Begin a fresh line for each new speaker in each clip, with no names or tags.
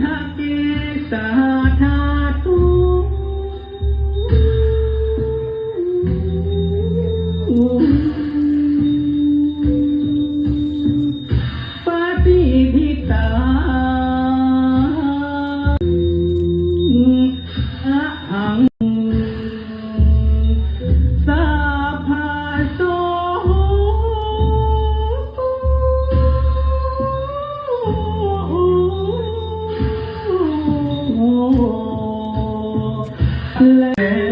ทักเกสา แ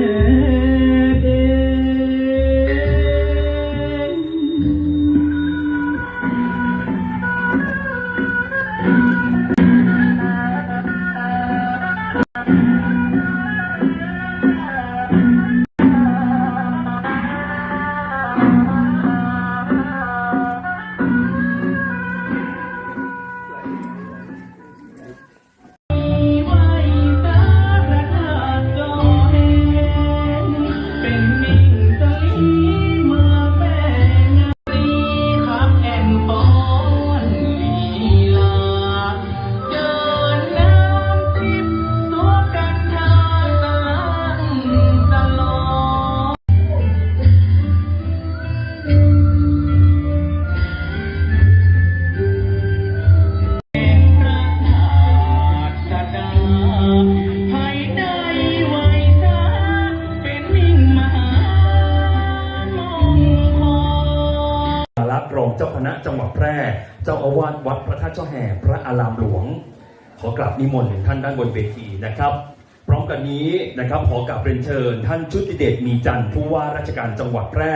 ระอารามหล
วง ขอกราบนิมนต์ท่านด้านบนเวทีนะครับ พร้อมกันนี้นะครับขอกราบเรียนเชิญ ท่านชุติเดชมีจันทร์ผู้ว่าราชการจังหวัดแพร่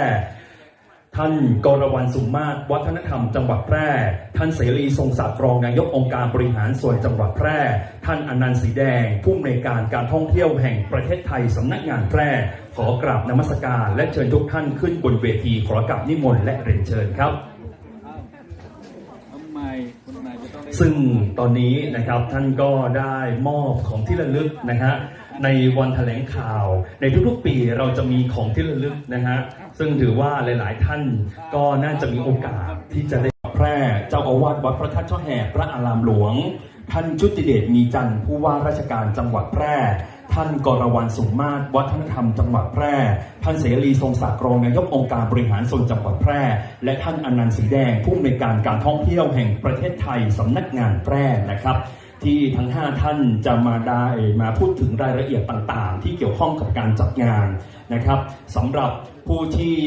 ท่านกรวรรณสุมมาตรวัฒนธรรมจังหวัดแพร่ ท่านเสรีทรงศักดิ์รองนายกองค์การบริหารส่วนจังหวัดแพร่ ท่านอนันต์สีแดง ผู้อำนวยการการท่องเที่ยวแห่งประเทศไทยสำนักงานแพร่ ขอกราบนมัสการ และเชิญทุกท่านขึ้นบนเวทีขอกราบนิมนต์และเรียนเชิญครับ
ทำไมคนไหนจะต้องได้
ซึ่งตอนนี้นะครับท่านก็ได้มอบของที่ระลึกนะฮะในวันแถลงข่าว ในทุกๆปีเราจะมีของที่ระลึกนะฮะซึ่งถือว่าหลายๆท่านก็น่าจะมีโอกาสที่จะได้แพร่เจ้าอาวาสวัดพระธาตุช่อแห่พระอารามหลวง ท่านชุติเดชมีจันทร์ผู้ว่าราชการจังหวัดแพร่ ท่านกรวรรณสุงมาตรวัฒนธรรมจังหวัดแพร่ ท่านเสรีทรงศักดิ์รองนายกองค์การบริหารส่วนจังหวัดแพร่ และท่านอนันต์สีแดงผู้อำนวยการการท่องเที่ยวแห่งประเทศไทยสำนักงานแพร่นะครับ ที่ทั้ง 5 ท่านจะมาได้มาพูดถึงรายละเอียดต่างๆ ที่เกี่ยวข้องกับการจัดงานนะครับสำหรับ ผู้ที่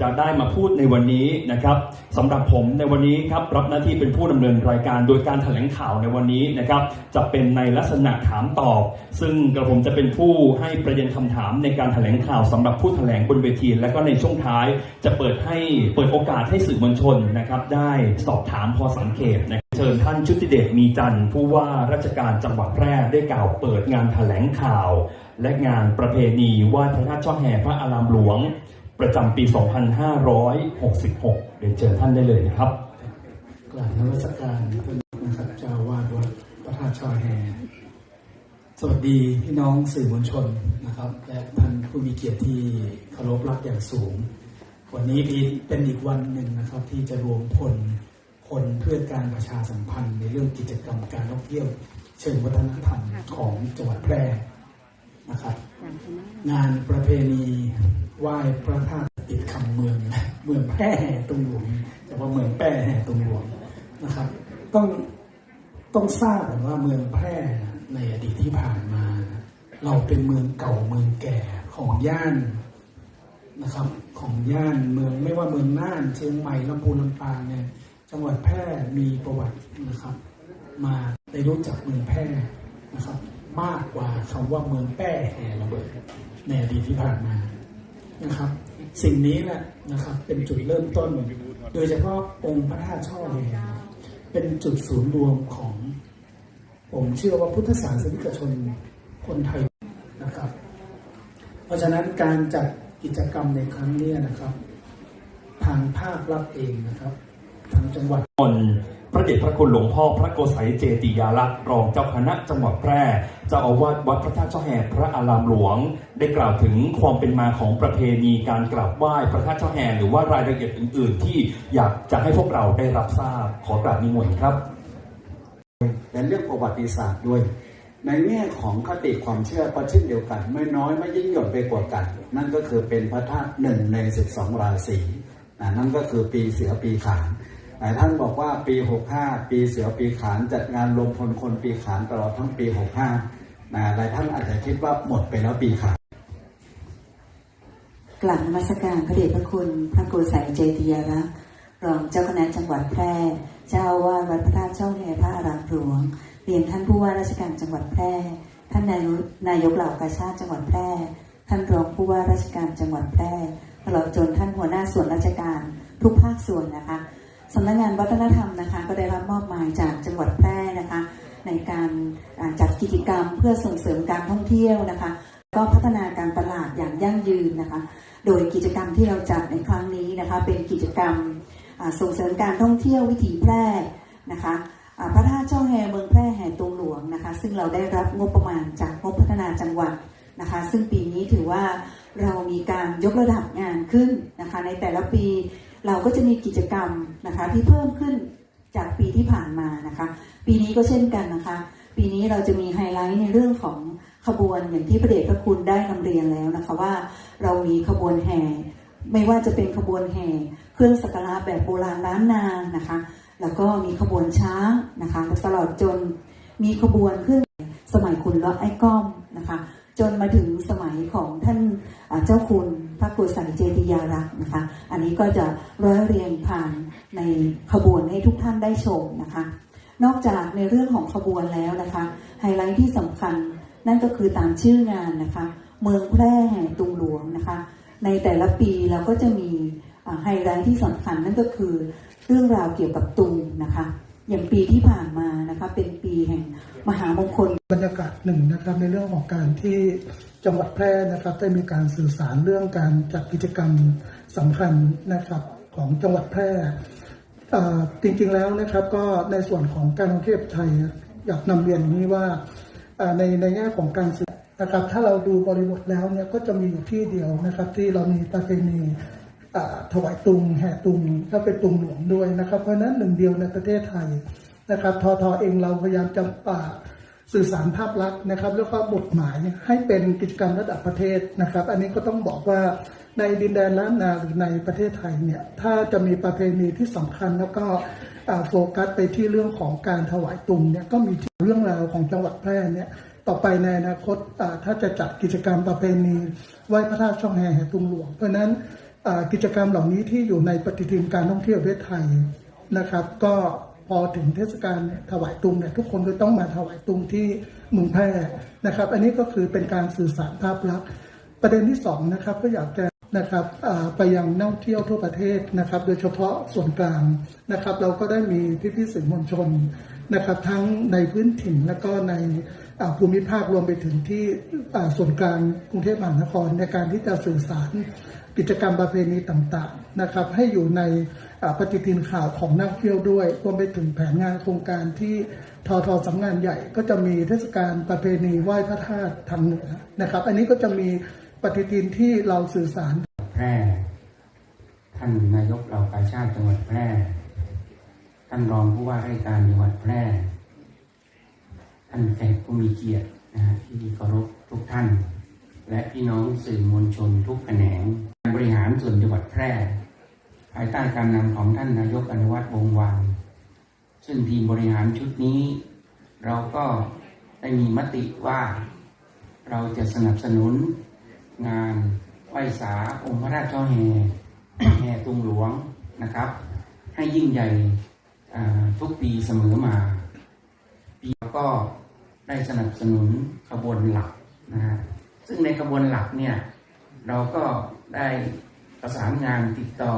จะได้มาพูดในวันนี้นะครับสำหรับผมในวันนี้ครับรับหน้าที่เป็นผู้ดำเนินรายการ โดยการแถลงข่าวในวันนี้นะครับ จะเป็นในลักษณะถามตอบ ซึ่งกระผมจะเป็นผู้ให้ประเด็นคำถามในการแถลงข่าวสำหรับผู้แถลงบนเวที และก็ในช่วงท้ายจะเปิดให้เปิดโอกาสให้สื่อมวลชนนะครับ ได้สอบถามพอสังเกตนะเชิญท่านชุติเดชมีจันทร์ผู้ว่าราชการจังหวัดแพร่ได้กล่าวเปิดงานแถลงข่าว และงานประเพณีไหว้พระธาตุช่อแห่พระอารามหลวง ประจำปี 2566เรียนเชิญท่านได้เลยนะครับ
กราบนมัสการท่านนะครับเจ้าอาวาดวัดพระธาตุชอยแฮสวัสดีพี่น้องสื่อมวลชนนะครับ และท่านผู้มีเกียรติที่เคารพรักอย่างสูง วันนี้เป็นอีกวันหนึ่งนะครับ ที่จะรวมพลคนเพื่อการประชาสัมพันธ์ในเรื่องกิจกรรมการท่องเที่ยว เชิงวัฒนธรรมของจังหวัดแพร่นะครับ งานประเพณี ไหว้พระธาตุติดคำเมืองนะเมืองแพร่แห่ตรงหลวงแต่ว่าเมืองแพร่แห่ตรงหลวงนะครับ ต้องต้องทราบก่อนว่าเมืองแพร่ในอดีตที่ผ่านมา เราเป็นเมืองเก่าเมืองแก่ของย่านนะครับของย่านเมืองไม่ว่าเมืองน่านเชียงใหม่ลำพูนลำปางเนี่ยจังหวัดแพร่มีประวัตินะครับ มาได้รู้จักเมืองแพร่นะครับ มากกว่าคำว่าเมืองแป้แห่ระเบิดในอดีตที่ผ่านมา นะครับ สิ่งนี้แหละนะครับเป็นจุดเริ่มต้น โดยเฉพาะองค์พระธาตุช่อแห่เป็นจุดศูนย์รวมของ ผมเชื่อว่าพุทธศาสนิกชนคนไทยนะครับ เพราะฉะนั้นการจัดกิจกรรมในครั้งนี้นะครับ ทางภาครัฐเองนะครับ ทางจังหวัด
พระเดชพระคุณหลวงพ่อพระโกษัยเจติยาลักษณ์รองเจ้าคณะจังหวัดแพร่เจ้าอาวาสวัดพระธาตุเจ้าแห่พระอารามหลวง ได้กล่าวถึงความเป็นมาของประเพณีการกราบไหว้พระธาตุเจ้าแห่หรือว่ารายละเอียดอื่น ๆ ที่อยากจะให้พวกเราได้รับทราบขอกราบนิมนต์ครับ
และเรื่องประวัติศาสตร์ด้วย ในแง่ของคติความเชื่อก็เช่นเดียวกัน ไม่น้อยไม่ยิ่งหย่อนไปกว่ากัน นั่นก็คือเป็นพระธาตุหนึ่งใน 12 ราศีนะนั่นก็คือปีเสือปีขาน ลายท่านบอกว่าปี 65 ปีเสือปีขานจัดงานรวมพลคนปีขานตลอดทั้งปี 65นะหลายท่านอาจจะคิดว่าหมดไปแล้วปีขาน
กลับนมัสการพระเดชพระคุณพระโกสัยเจติยรักษ์รองเจ้าคณะจังหวัดแพร่ เจ้าอาวาวัดพระธาตุช่องแฮพระอารามหลวงเรียนท่านผู้ว่าราชการจังหวัดแพร่ ท่านนายนายกเหล่ากาชาติจังหวัดแพร่ ท่านรองผู้ว่าราชการจังหวัดแพร่ตลอดจนท่านหัวหน้าส่วนราชการทุกภาคส่วนนะคะ สำนักงานวัฒนธรรมนะคะ ก็ได้รับมอบหมายจากจังหวัดแพร่นะคะ ในการจัดกิจกรรมเพื่อส่งเสริมการท่องเที่ยวนะคะ ก็พัฒนาการตลาดอย่างยั่งยืนนะคะ โดยกิจกรรมที่เราจัดในครั้งนี้นะคะ เป็นกิจกรรมส่งเสริมการท่องเที่ยววิถีแพร่นะคะพระธาตุช่อแฮเมืองแพร่แห่ตรงหลวงนะคะ ซึ่งเราได้รับงบประมาณจากงบพัฒนาจังหวัดนะคะ ซึ่งปีนี้ถือว่าเรามีการยกระดับงานขึ้นนะคะ ในแต่ละปี เราก็จะมีกิจกรรมนะคะที่เพิ่มขึ้นจากปีที่ผ่านมานะคะ ปีนี้ก็เช่นกันนะคะ ปีนี้เราจะมีไฮไลท์ในเรื่องของขบวนอย่างที่พระเดชพระคุณได้นำเรียนแล้วนะคะว่าเรามีขบวนแห่ ไม่ว่าจะเป็นขบวนแห่ เครื่องสักการะแบบโบราณล้านนานะคะ แล้วก็มีขบวนช้างนะคะตลอดจนมีขบวนเครื่องสมัยคุณเลาะไอ้ก้อมนะคะ จนมาถึงสมัยของท่านเจ้าคุณพระโกศลเจติยารักษ์นะคะ อันนี้ก็จะร้อยเรียงผ่านในขบวนให้ทุกท่านได้ชมนะคะ นอกจากในเรื่องของขบวนแล้วนะคะ ไฮไลท์ที่สำคัญนั่นก็คือตามชื่องานนะคะ เมืองแพร่แห่ตุงหลวงนะคะ ในแต่ละปีเราก็จะมีไฮไลท์ที่สำคัญนั่นก็คือเรื่องราวเกี่ยวกับตุงนะคะ อย่างปีที่ผ่านมานะคะเป็นปีแห่งมหามงคล
บรรยากาศหนึ่งนะครับในเรื่องของการที่จังหวัดแพร่นะครับได้มีการสื่อสารเรื่องการจัดกิจกรรมสำคัญนะครับของจังหวัดแพร่จริงๆแล้วนะครับก็ในส่วนของการท่องเที่ยวไทยอยากนำเรียนนี้ว่าในในแง่ของการสื่อนะครับถ้าเราดูบริบทแล้วเนี่ยก็จะมีอยู่ที่เดียวนะครับที่เรามีประเพณีอ่า ถวายตุงแห่ตุงก็เป็นตุงหลวงด้วยนะครับ เพราะนั้นหนึ่งเดียวในประเทศไทยนะครับทอทอเองเราพยายามจะป่าสื่อสารภาพลักษณ์นะครับ แล้วก็บทหมายให้เป็นกิจกรรมระดับประเทศนะครับ อันนี้ก็ต้องบอกว่าในดินแดนล้านนาหรือในประเทศไทยเนี่ยถ้าจะมีประเพณีที่สำคัญแล้วก็โฟกัสไปที่เรื่องของการถวายตุงเนี่ยก็มีเรื่องราวของจังหวัดแพร่เนี่ยต่อไปในอนาคตถ้าจะจัดกิจกรรมประเพณีไหว้พระธาตุช่องแห่แห่ตุงหลวง เพราะนั้น กิจกรรมเหล่านี้ที่อยู่ในปฏิทินการท่องเที่ยวประเทศไทยนะครับ ก็พอถึงเทศกาลถวายตุงเนี่ยทุกคนก็ต้องมาถวายตุงที่เมืองแพร่นะครับ อันนี้ก็คือเป็นการสื่อสารภาพลักษณ์ประเด็นที่สองนะครับก็อยากจะนะครับไปยังนักท่องเที่ยวทั่วประเทศนะครับ โดยเฉพาะส่วนกลางนะครับ เราก็ได้มีพี่พี่ๆสื่อมวลชนนะครับ ทั้งในพื้นถิ่นและก็ในภูมิภาครวมไปถึงที่ส่วนกลางกรุงเทพมหานครในการที่จะสื่อสาร กิจกรรมประเพณีต่างๆนะครับให้อยู่ในปฏิทินข่าวของนักท่องเที่ยวด้วยรวมไปถึงแผนงานโครงการที่ทอทอสำนักงานใหญ่ก็จะมีเทศกาลประเพณีไหว้พระธาตุทางเหนือนะครับ อันนี้ก็จะมีปฏิทินที่เราสื่อสาร
แพร่ท่านนายกเหล่ากาชาติจังหวัดแพร่ท่านรองผู้ว่าราชการจังหวัดแพร่ท่านแขกผู้มีเกียรตินะฮะที่เคารพทุกท่าน และพี่น้องสื่อมวลชนทุกแขนง บริหารส่วนจังหวัดแพร่ ภายใต้การนำของท่านนายกอนุวัฒน์วงศ์วานซึ่งทีมบริหารชุดนี้ เราก็ได้มีมติว่า เราจะสนับสนุนงานไหว้สาองค์พระราชช่อแห่แห่ตุงหลวงนะครับ ให้ยิ่งใหญ่ทุกปีเสมอมาปีก็ได้สนับสนุนขบวนหลักนะฮะซึ่งในขบวนหลักเนี่ยเราก็ ได้ประสานงานติดต่อ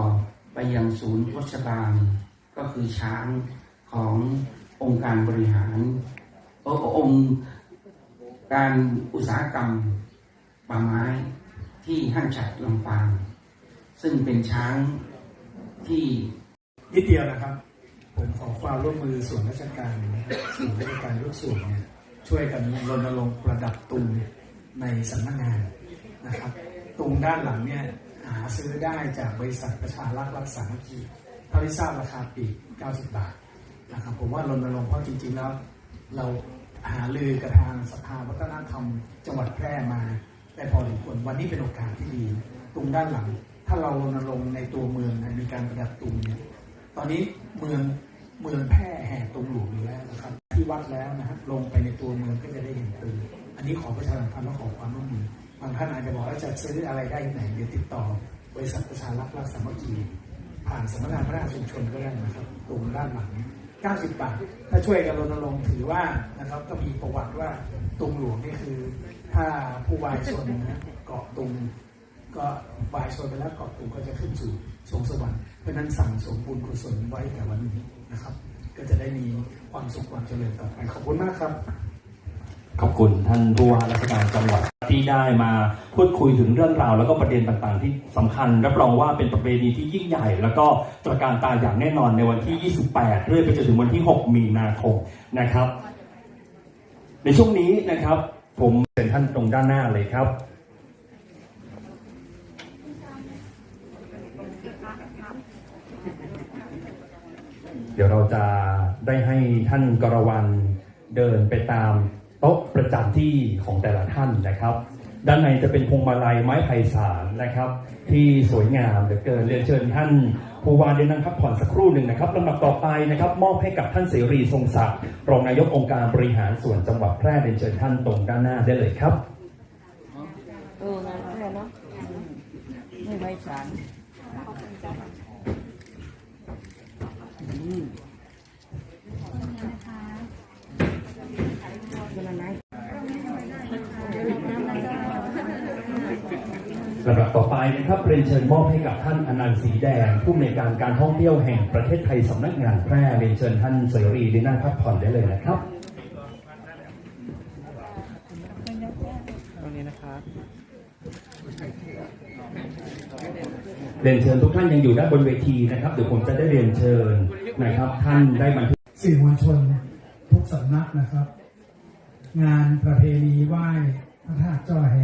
ไปยังศูนย์โฆษบาล ก็คือช้างขององค์การบริหารเออองค์การอุตสาหกรรมป่าไม้ที่ห้างฉัดลำปาง ซึ่งเป็นช้างที่
นิดเดียวนะครับ ผมขอความร่วมมือส่วนราชการส่วนราชการทุกส่วนเนี่ยช่วยกันรณรงค์ประดับตุงในสำนักงานนะครับ ตุงด้านหลังเนี่ยหาซื้อได้จากบริษัทประชารักษ์รักษาคีเท่าที่ทราบราคาปีก90 บาทนะครับผมว่ารณรงค์เพราะจริงๆแล้ว เราหาลือกับทางสภาวัฒนธรรม จังหวัดแพร่มาได้พอสมควรวันนี้เป็นโอกาสที่ดี ตรงด้านหลัง ถ้าเรารณรงค์ในตัวเมืองนะมีการประดับตุงเนี่ยตอนนี้เมืองเมืองแพร่แห่ตุงหลวงอยู่แล้วนะครับ ที่วัดแล้วนะครับลงไปในตัวเมืองก็จะได้เห็นตุงอันนี้ขอประชาสัมพันธ์และขอความร่วมมือ บางท่านอาจจะบอกว่าจะซื้ออะไรได้ไหนเดี๋ยวติดต่อบริษัทประชารักษ์รักสามัคคีผ่านสำนักงานพัฒนาชุมชนก็ได้นะครับตรงด้านหลัง90 บาท ถ้าช่วยกันรณรงค์ถือว่านะครับก็มีประวัติว่าตุงหลวงนี่คือ ถ้าผู้วายชนนะเกาะตุงก็วายชนไปแล้วเกาะตุงก็จะขึ้นสู่สวงสวรรค์เพราะฉะนั้นสั่งสมบุญกุศลไว้แต่วันนี้นะครับ ก็จะได้มีความสุขความเจริญต่อไปขอบคุณมากครับ
ขอบคุณท่านผู้ว่าราชการจังหวัดที่ได้มาพูดคุยถึงเรื่องราว แล้วก็ประเด็นต่างๆ ที่สำคัญ รับรองว่าเป็นประเพณีที่ยิ่งใหญ่ แล้วก็ตระการตาอย่างแน่นอนในวันที่ 28 เรื่อยไปจนถึงวันที่ 6 มีนาคมนะครับ ในช่วงนี้นะครับ ผมเป็นท่านตรงด้านหน้าเลยครับเดี๋ยวเราจะได้ให้ท่านกรวันเดินไปตาม โต๊ะประจำที่ของแต่ละท่านนะครับ ด้านในจะเป็นพวงมาลัยไม้ไผ่สารนะครับ ที่สวยงามเหลือเกินเรียนเชิญท่านผู้ว่าได้นั่งพักผ่อนสักครู่หนึ่งนะครับลำดับต่อไปนะครับ มอบให้กับท่านเสรีทรงศักดิ์รองนายกองค์การบริหารส่วนจังหวัดแพร่เรียนเชิญท่านตรงด้านหน้าได้เลยครับ
เอองานแค่เนาะไม่ไว้สารเป็นอะไร
ลำดับต่อไปนะครับเรียนเชิญมอบให้กับท่านอนันต์สีแดง ผู้อำนวยการการท่องเที่ยวแห่งประเทศไทยสำนักงานแพร่เรียนเชิญท่านเสรีได้นั่งพักผ่อนได้เลยนะครับ
ตรงนี้นะครับ
เรียนเชิญทุกท่านยังอยู่ด้านบนเวทีนะครับเดี๋ยวผมจะได้เรียนเชิญนะครับ ท่านได้บันทึก
สื่อมวลชนทุกสำนักนะครับ งานประเพณีไหว้พระธาตุจ้อแฮ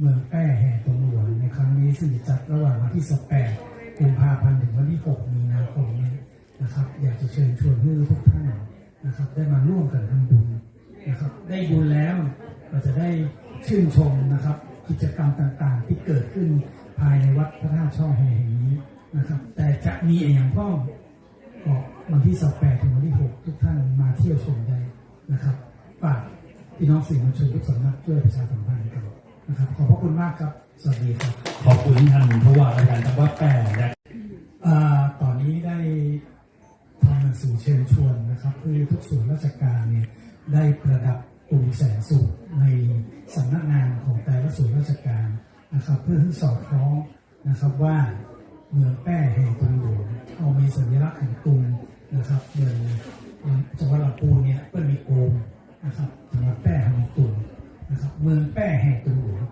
เมืองแป้แห่ตรงหลวงในครั้งนี้ซึ่งจัดระหว่างวันที่ 18กุมภาพันธ์ถึงวันที่ 6 มีนาคมนี้นะครับ อยากจะเชิญชวนให้ทุกท่านนะครับ ได้มาร่วมกันทำบุญนะครับ ได้บุญแล้วเราจะได้ชื่นชมนะครับ กิจกรรมต่างๆ ที่เกิดขึ้นภายในวัดพระธาตุช่อแฮแห่งนี้นะครับ แต่จะมีอย่างพ่อก็วันที่28ถึงวันที่ 6 ทุกท่านมาเที่ยวชมได้นะครับฝากพี่น้องสื่อมวลชนทุกสำนักช่วยประชาสัมพันธ์ นนะครับขอบพระคุณมากครับ สวัสดีครับ
ขอบคุณท่านผู้ว่าราชการจังหวัดแพร่นะ
อ่าตอนนี้ได้ทำหนังสือเชิญชวนนะครับเพื่อให้ทุกส่วนราชการเนี่ยได้ประดับตูแสงสูงในสำนักงานของแต่ละส่วนราชการนะครับ เพื่อให้สอดคล้องนะครับว่าเมืองแป้แห่งตุงหลวงเอามีสัญลักษณ์แห่งตุงนะครับเมืองจังหวัดลำพูนเนี่ยเปิ้ลมีโกมนะครับจังหวัดแป้แห่งมีตุง นะครับเมืองแป้แห่งตุงหลวง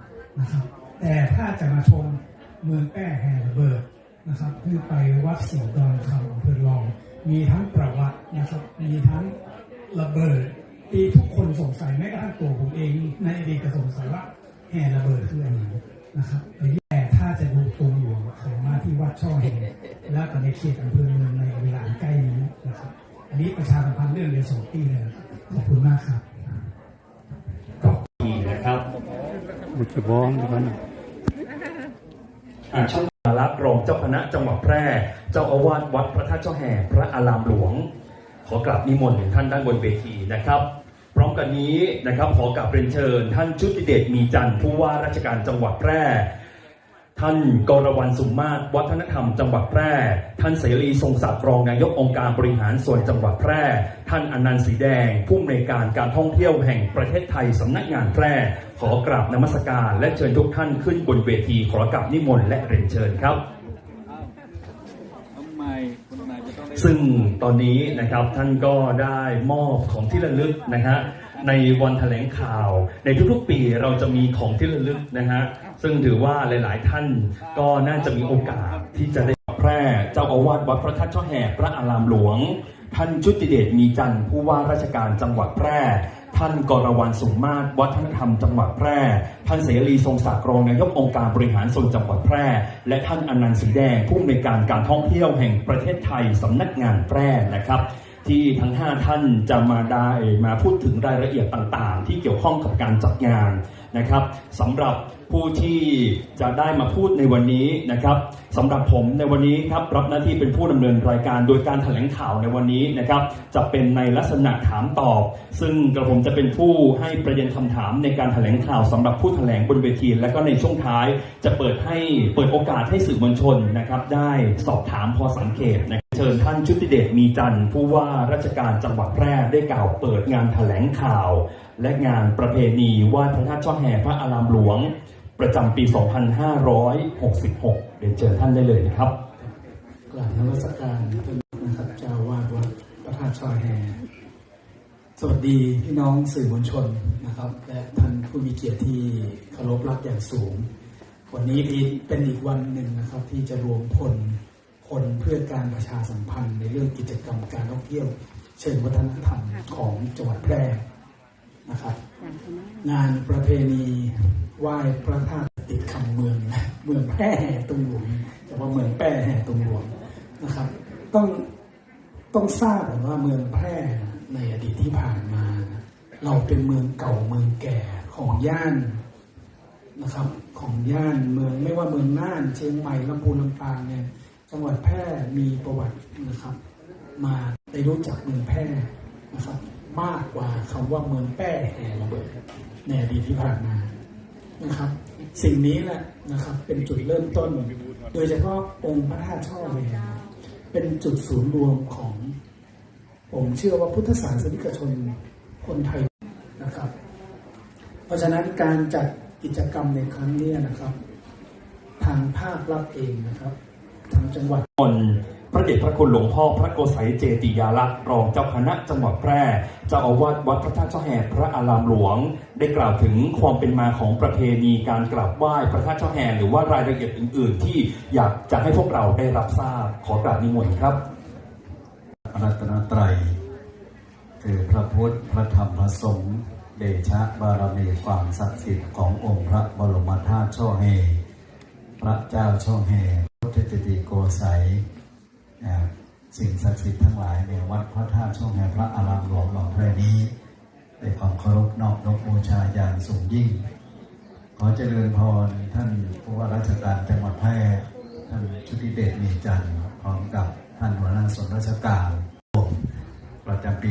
นะครับ แต่ถ้าจะมาชมเมืองแป้แห่ระเบิดนะครับคือไปวัดสีดอนคำอำเภอรอง มีทั้งประวัตินะครับ มีทั้งระเบิดที่ทุกคนสงสัยแม้กระทั่งตัวผมเองในอดีตก็สงสัยว่าแห่ระเบิดคืออะไรนะครับแต่ถ้าจะดูตรงหลวงขอมาที่วัดช่อแห่และก็ในเขตอำเภอเมืองในเวลาใกล้นี้นะครับ อันนี้ประชาสัมพันธ์เรื่องเรียนสองปีเลยนะครับขอบคุณมากครับ
ขอบคุณนะครับ
บุตรบ้องกัน
ช่างมาลักษ์รองเจ้าคณะจังหวัดแพร่ เจ้าอาวาสวัดพระธาตุเจ้าแห่พระอารามหลวง ขอกราบนิมนต์ท่านด้านบนเวทีนะครับพร้อมกันนี้นะครับขอกราบเรียนเชิญ ท่านชุติเดชมีจันทร์ผู้ว่าราชการจังหวัดแพร่ ท่านกรวันสุมมาตรวัฒนธรรมจังหวัดแพร่ ท่านเสรีทรงศักดิ์รองนายกองค์การบริหารส่วนจังหวัดแพร่ ท่านอนันต์สีแดง ผู้อำนวยการการท่องเที่ยวแห่งประเทศไทยสำนักงานแพร่ ขอกราบนมัสการและเชิญทุกท่านขึ้นบนเวทีขอกราบนิมนต์และเรียนเชิญครับ ซึ่งตอนนี้นะครับท่านก็ได้มอบของที่ระลึกนะฮะในวันแถลงข่าว ในทุกๆปีเราจะมีของที่ระลึกนะฮะซึ่งถือว่าหลาย ๆ ท่านก็น่าจะมีโอกาสที่จะได้แพร่เจ้าอาวาสวัดพระธาตุช่อแห่พระอารามหลวง ท่านชุติเดชมีจันทร์ผู้ว่าราชการจังหวัดแพร่ ท่านกรวันสุมมาตรวัฒนธรรมจังหวัดแพร่ ท่านเสรีทรงศักดิ์รองนายกองค์การบริหารส่วนจังหวัดแพร่ และท่านอนันต์สีแดงผู้อำนวยการการท่องเที่ยวแห่งประเทศไทยสำนักงานแพร่นะครับที่ทั้ง 5 ท่านจะมาได้มาพูดถึงรายละเอียดต่างๆ ที่เกี่ยวข้องกับการจัดงาน นะครับสำหรับผู้ที่จะได้มาพูดในวันนี้นะครับสำหรับผมในวันนี้ครับรับหน้าที่เป็นผู้ดำเนินรายการโดยการแถลงข่าวในวันนี้นะครับจะเป็นในลักษณะถามตอบ ซึ่งกระผมจะเป็นผู้ให้ประเด็นคำถามในการแถลงข่าวสำหรับผู้แถลงบนเวที และก็ในช่วงท้ายจะเปิดให้เปิดโอกาสให้สื่อมวลชนนะครับได้สอบถามพอสังเกตนะเชิญท่านชุติเดชมีจันทร์ผู้ว่าราชการจังหวัดแพร่ได้กล่าวเปิดงานแถลงข่าว และงานประเพณีไหว้พระธาตุช่อแห่พระอารามหลวง ประจำปี 2566 เรียนเชิญท่านได้เลยนะครับ
กราบนมัสการท่านนะครับเจ้าวาดวัดพระธาตุช่อยแฮสวัสดีพี่น้องสื่อมวลชนนะครับ และท่านผู้มีเกียรติที่เคารพรักอย่างสูง วันนี้เป็นอีกวันหนึ่งนะครับ ที่จะรวมพลคนเพื่อการประชาสัมพันธ์ในเรื่องกิจกรรมการท่องเที่ยว เชิงวัฒนธรรมของจังหวัดแพร่ นะครับ งานประเพณีไหว้พระธาตุติดคำเมืองนะเมืองแพร่แห่ตุงหลวงแต่ว่าเมืองแพร่แห่ตุงหลวงนะครับ ต้องต้องทราบก่อนว่าเมืองแพร่ในอดีตที่ผ่านมา เราเป็นเมืองเก่าเมืองแก่ของย่านนะครับ ของย่านเมืองไม่ว่าเมืองน่านเชียงใหม่ลำพูนลำปางเนี่ยจังหวัดแพร่มีประวัตินะครับ มาได้รู้จักเมืองแพร่นะครับ มากกว่าคำว่าเมืองแป้แห่ระเบิดในอดีตที่ผ่านมานะครับ สิ่งนี้แหละนะครับ เป็นจุดเริ่มต้น โดยเฉพาะองค์พระธาตุช่อเลยเป็นจุดศูนย์รวมของ ผมเชื่อว่าพุทธศาสนิกชนคนไทยนะครับ เพราะฉะนั้นการจัดกิจกรรมในครั้งนี้นะครับ ทางภาครัฐเองนะครับ ทางจังหวัด
คน พระเดชพระคุณหลวงพ่อพระโกสัยเจติยาลักษณ์รองเจ้าคณะจังหวัดแพร่เจ้าอาวาสวัดพระธาตุเจ้าแห่พระอารามหลวง ได้กล่าวถึงความเป็นมาของประเพณีการกราบไหว้พระธาตุเจ้าแห่หรือว่ารายละเอียดอื่น ๆ ที่อยากจะให้พวกเราได้รับทราบขอกราบนิมนต์ครับ
พระรัตนตรัยคือพระพุทธพระธรรมพระสงฆ์เดชะบารมีความศักดิ์สิทธิ์ขององค์พระบรมธาตุช่อเฮพระเจ้าช่อเฮพุทธจติโกสัย สิ่งศักดิ์สิทธิ์ทั้งหลายในวัดพระธาตุช่อเฮพระอารามหลวงหลวงแพร่นี้ด้วยความเคารพนอบนบบูชาอย่างสูงยิ่ง ขอเจริญพรท่านผู้ว่าราชการจังหวัดแพร่ท่านชุติเดชมีจันทร์พร้อมกับท่านหัวหน้าส่วนราชการประจำปี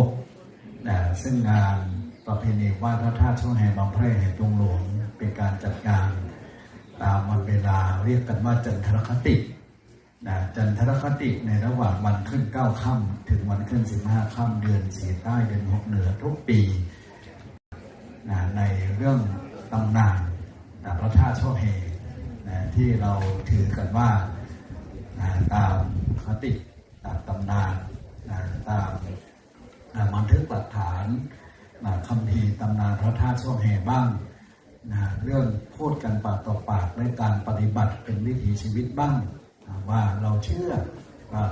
2566นะซึ่งงานประเพณีไหว้พระธาตุช่วงแห่บางแพร่แห่งตรงหลวงเป็นการจัดงานตามวันเวลาเรียกกันว่าจันทรคติ นะจันทรคติในระหว่างวันขึ้น9ค่ำถึงวันขึ้น15ค่ำเดือนสีใต้เดือนหกเหนือทุกปีนะในเรื่องตำนานนะพระธาตุช่อเฮนะที่เราถือกันว่านะตามคติตามตำนานนะตามนะบันทึกหลักฐานนะคำพีร์ตำนานพระธาตุช่อเฮบ้างนะเรื่องพูดกันปากต่อปากในการปฏิบัติเป็นวิถีชีวิตบ้าง ว่าเราเชื่อ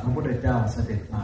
พระพุทธเจ้าเสด็จมา